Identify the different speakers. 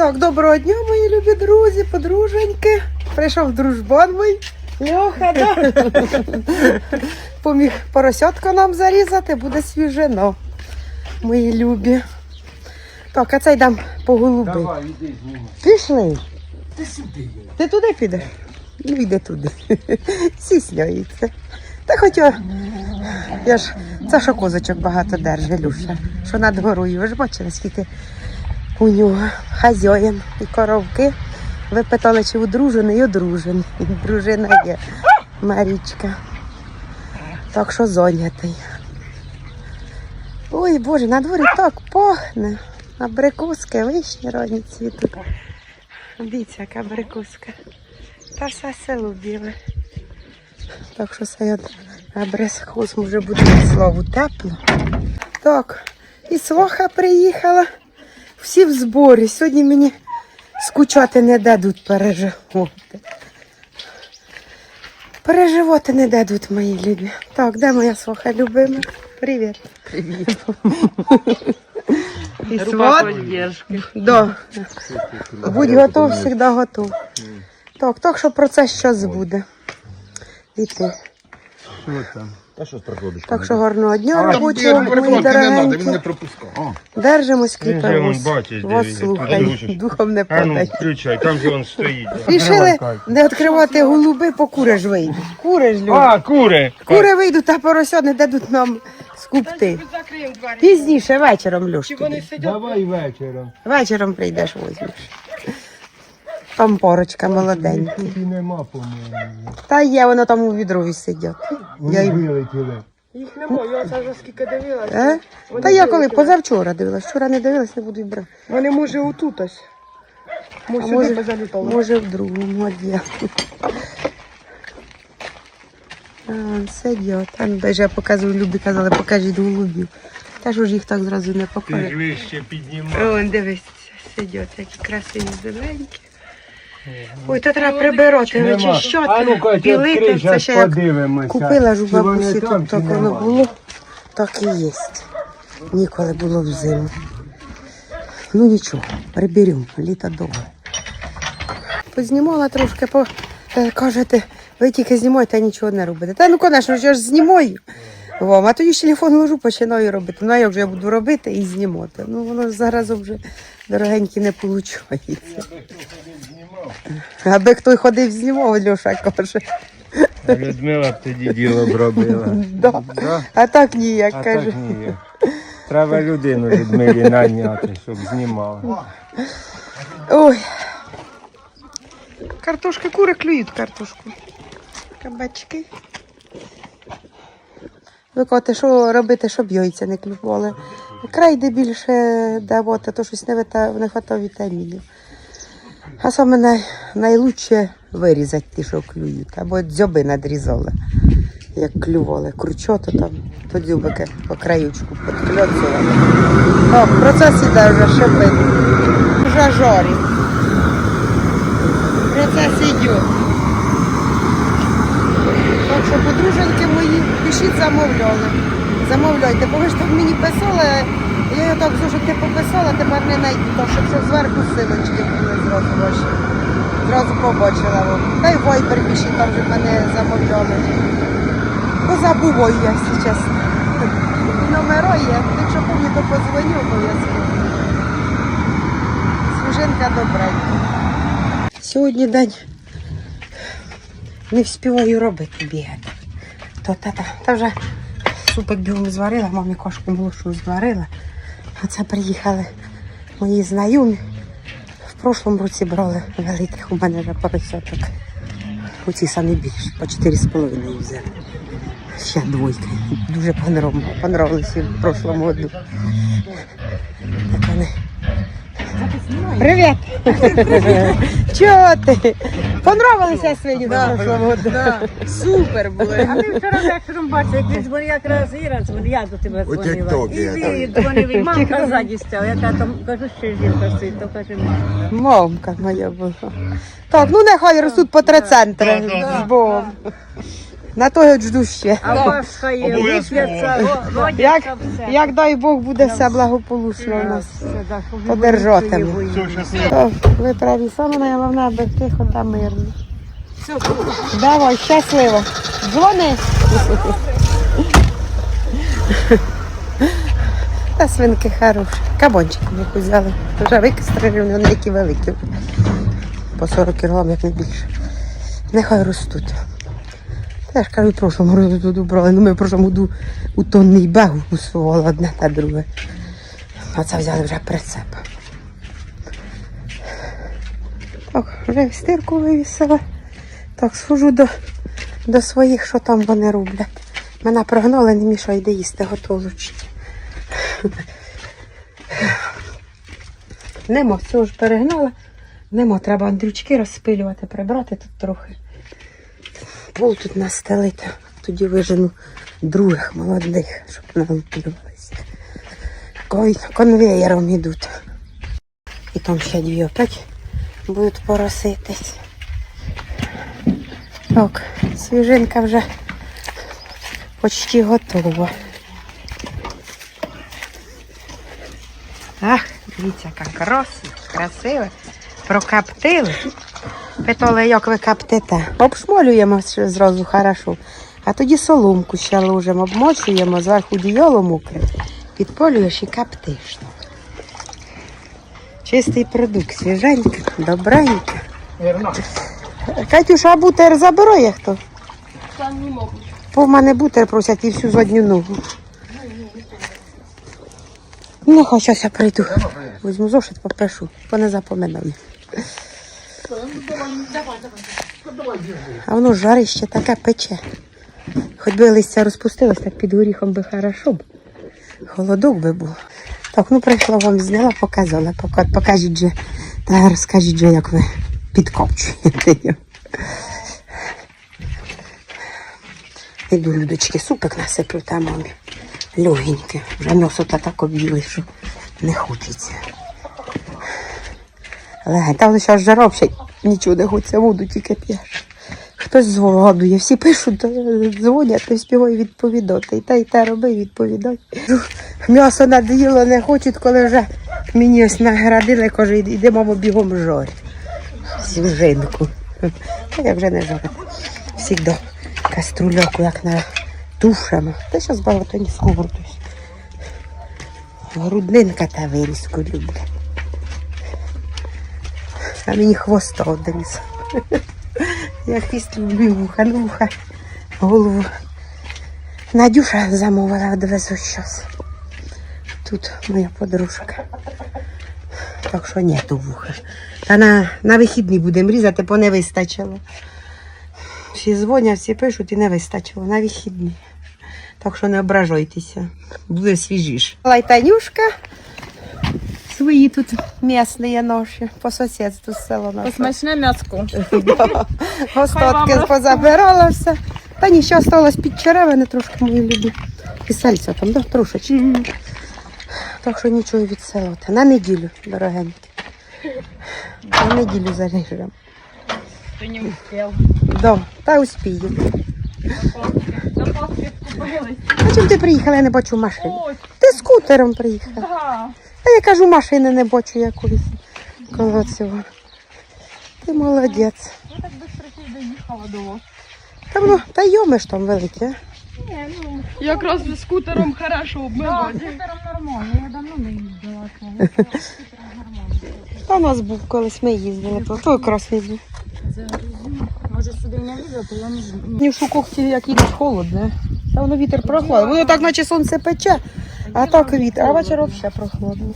Speaker 1: Так, доброго дня, мої любі друзі, подруженьки. Прийшов дружбан мій. Льоха, да? Поміг поросятку нам зарізати, буде свіжено. Мої любі. Так, а це йдемо по голуби.
Speaker 2: Давай, іди знімай.
Speaker 1: Пішли.
Speaker 2: Ти сюди.
Speaker 1: Ти туди підеш? Ну, йди туди. Сісняється. Та хоч я, ж це що козочок багато держить, Люша. Що над горою. Ви ж бачили, скільки у нього хазяїн і коровки. Ви питали, чи одружений і одружений. Дружина є Марічка. Так що зайнятий. Ой, Боже, на дворі так пахне. Абрикоски, вишні родні цвітуть. Дивіться, яка абрикоска. Та все село біле. Так що це абрикос може бути славу тепло. Так, і сваха приїхала. Всі в зборі. Сьогодні мені скучати не дадуть переживати. Переживати не дадуть мої любі. Так, де моя сваха любима? Привіт. Привіт. І сват. Да. Будь готов, завжди готов. Так, так що процес зараз буде. І ти.
Speaker 2: Що там? Та що проходиш?
Speaker 1: Так що гарного дня робочого, мої дорогенькі.
Speaker 2: пропускав.
Speaker 1: Держимось, кріпимось. Вас слухай, духом не
Speaker 3: А ну, включай, там же він стоїть.
Speaker 1: Рішили не відкривати голуби, по кури ж вийдуть. Кури люди.
Speaker 3: А, кури!
Speaker 1: Кури вийдуть, а порося не дадуть нам скупти. Пізніше, вечором, Люш. тобі.
Speaker 2: Давай вечором.
Speaker 1: Вечором прийдеш, возьмеш. Там порочка молоденька.
Speaker 2: Тут і нема, по-моєму.
Speaker 1: Та є, воно там у відрові сидять. Я
Speaker 2: Вони вилетіли.
Speaker 4: Їх немає, я це вже скільки дивилася.
Speaker 1: Е? Та я коли позавчора дивилась, вчора не дивилась, не буду й брати.
Speaker 4: Вони може отут ось.
Speaker 1: А
Speaker 4: Може
Speaker 1: може,
Speaker 4: позалітали.
Speaker 1: може в другому. А, вон сидять. Ну даже я показую, Любі казали, покажіть голубів. Та що ж їх так зразу не
Speaker 3: Ти ж вище піднімай.
Speaker 1: Вон, дивись, сидять, які красиві зеленькі. Ой, то треба прибирати, вичищати,
Speaker 2: ну-ка,
Speaker 1: білити.
Speaker 2: відкрий,
Speaker 1: Це ще як. Купила ж у бабусі
Speaker 2: там,
Speaker 1: тут, так воно було, так і є. Ніколи було взиму. Ну нічого, приберемо, літо довго. Познімала трошки, по, е, кажете, ви тільки знімаєте, а нічого не робите. Та ну, звісно, я ж знімаю. Вам, а тоді ж телефон ложу, починаю робити. Ну, а як же я буду робити і знімати? Ну, воно зараз вже дорогенькі не виходить. Аби хто ходив знімав, Льоша каже.
Speaker 3: Людмила б тоді діло б робила.
Speaker 1: Да.
Speaker 2: Да?
Speaker 1: А так ніяк,
Speaker 2: А
Speaker 1: каже.
Speaker 2: так ні. Треба людину Людмилі наняти, щоб знімала.
Speaker 1: Ой. Картошки, кури клюють картошку. Кабачки. Ви кажете, що робити, щоб яйця не клювали. Крайде більше давати, то щось не, вита, не хватає вітамінів. А саме най, найлучше вирізати ті, що клюють, або дзьоби надрізали, як клювали. Кручото там, то дзюбики по краючку підкльоцували. О, процес іде вже шипить. Вже жорі. Процес іде. Так що, подруженьки мої, пишіть замовляли. Замовляйте, бо ви ж так мені писали, я його так зошити пописала, тепер не знайду, так щоб щоб зверху силочки були зразу ваші. Зразу побачила вам. Та й вайбер пишіть, там вже мене замовляли. Позабуваю я, якщо чесно. Номера є, якщо помню, то позвоню обов'язково. Свіжинка добренька. Сьогодні день не встигаю робити бігати. То та, та, та вже супик бігом зварила, мамі кошку молошу зварила. А це приїхали мої знайомі. В прошлому році брали великих у мене вже поросяток. У ці самі більші, по 4,5 взяли. Ще двойки. Дуже понравилися в прошлому году. Так вони. Привіт! Чого ти? Понравилися свині году?
Speaker 4: Супер були.
Speaker 5: А ми вчора вечором бачили, як він дзвонив, якраз Іра дзвонив, я до тебе дзвонила. І він дзвонив, і мамка ззаді стала. Я там, кажу, що жінка стоїть, то каже, мамка.
Speaker 1: Мамка моя була. Так, ну нехай ростуть по три центри з Богом. На той от жду ще.
Speaker 5: А Пасха є,
Speaker 3: Обов'язково.
Speaker 5: ліпляться,
Speaker 1: Як,
Speaker 5: все.
Speaker 1: як дай Бог буде все благополучно у нас.
Speaker 5: Все, щоб
Speaker 1: Подержатиму.
Speaker 5: ви.
Speaker 3: Все, щасливо.
Speaker 1: О, ви праві, саме найголовне, аби тихо та мирно. Давай, щасливо. Дзвони. Та свинки хороші. Кабанчики яку взяли. Вже викистрили, вони які великі. По 40 кг, як не більше. Нехай ростуть. Та я ж кажу, в прошлому році тут брали. Ну ми в прошлому у тонний бег усували одне та друге. А це взяли вже прицеп. Так, вже стирку вивісила. Так, схожу до, до своїх, що там вони роблять. Мене прогнали, не мішай йде їсти, готовлюч. Немо, все ж перегнала. Немо, треба андрючки розпилювати, прибрати тут трохи. Пол тут настелити. Тоді вижену других молодих, щоб не випилювалися. Конвеєром йдуть. І там ще дві опять будуть пороситись. Так, свіжинка вже почти готова. Ах, дивіться, яка красива, красива. Прокаптили. Питали, як ви каптите. Обшмолюємо зразу хорошо. А тоді соломку ще ложимо, обмочуємо, зверху діяло мокре. Підполюєш і каптиш. Чистий продукт, свіженький, добренький. Катюша, а бутер забирає хто?
Speaker 4: Там не можуть.
Speaker 1: По мене бутер просять і всю задню ногу. Ну, хоч щось я прийду. Візьму зошит, попишу, бо не запоминаю. А воно жарище таке пече. Хоч би листя розпустилось, так під горіхом би хорошо б. Холодок би був. Так, ну прийшла вам, зняла, показала. Пока- Покажіть же, та розкажіть же, як ви підкопчуєте. Іду, людочки, супик насиплю та мамі. Легеньке. Вже носу та так об'їли, що не хочеться. Легень, та лише жара взагалі нічого не хочеться, воду тільки п'єш. Хтось згадує, всі пишуть, дзвонять, то співає відповідати. І та, і та роби, відповідай. М'ясо надоїло, не хочуть, коли вже мені ось наградили, каже, іди, мамо, бігом жорь. Свіжинку. Та я вже не жарю. Всігда каструльоку, як на тушимо. Та зараз багато не сковордусь. Груднинка та вирізку люблю. А мені хвоста одріз. Я хвіст люблю вуха, вуха, голову. Надюша замовила, одвезу щас. Тут моя подружка. Так що нету вуха. Та на, на вихідні будемо різати, бо не вистачило. Всі дзвонять, всі пишуть і не вистачило на вихідні. Так що не ображайтеся, буде свіжіше. Лайтанюшка. Свої тут місні наші, по сусідству з села наше.
Speaker 4: Смачне м'яско.
Speaker 1: Да. Остатки позабирала все. Та нічого осталось під черевини, трошки мої любі. І сальця там, да, трошечки. Так що нічого від села. На неділю, дорогенькі. На неділю заріжемо.
Speaker 4: Ти не успів.
Speaker 1: Да, та успію.
Speaker 4: До Пасхи купились.
Speaker 1: А чим ти приїхала, я не бачу машини. Ти скутером приїхала.
Speaker 4: да.
Speaker 1: А я кажу, машини не бачу якоїсь. Коло цього. Ти молодець.
Speaker 4: Я так швидко доїхала до вас.
Speaker 1: Та воно, та йомиш там велике.
Speaker 4: Ні, ну. Якраз з скутером хорошо
Speaker 5: Да,
Speaker 4: обмивати.
Speaker 5: скутером нормально, я давно не їздила. але скутером нормально.
Speaker 1: Та у нас був колись ми їздили, то той красний був.
Speaker 5: Може сюди не лізе, то я не знаю.
Speaker 1: Мені в шукохті як їдуть холодне. Та воно вітер прохладний. Воно так наче сонце пече, а так вітер, а вечором ще прохладно.